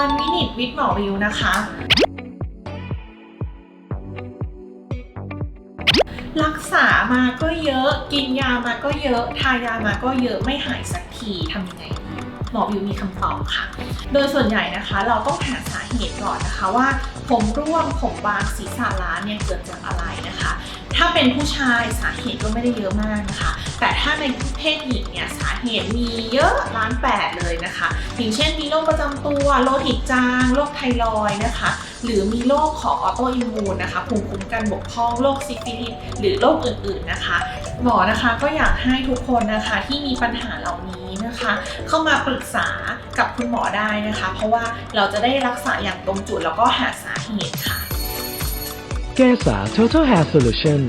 วันมินิทวิทหมอวิวนะคะ รักษามาก็เยอะ กินยามาก็เยอะทายามาก็เยอะไม่หายสักทีทำยังไงหมอวิวมีคำตอบค่ะ โดยส่วนใหญ่นะคะ เราต้องหาสาเหตุก่อนนะคะว่า ผมร่วงผมบางศีรษะล้านเนี่ยเกิดจากอะไรนะคะ ถ้าเป็นผู้ชายสาเหตุก็ไม่ได้เยอะมากนะคะ แต่ถ้าในเพศหญิงเนี่ยสาเหตุมีเยอะล้านแปดเลยนะคะอย่างเช่นมีโรคประจำตัวโรคหิดจางโรคไทรอยนะคะ หรือมีโรคของออโตอิมมูนนะคะภูมิคุ้มกันบกพร่องโรคซิฟิลิสหรือโรคอื่นๆนะคะ หมอนะคะก็อยากให้ทุกคนนะคะที่มีปัญหาเหล่านี้นะคะ เข้ามาปรึกษากับคุณหมอได้นะคะ เพราะว่าเราจะได้รักษาอย่างตรงจุดแล้วก็หาสาเหตุค่ะแก้สา Total Hair Solution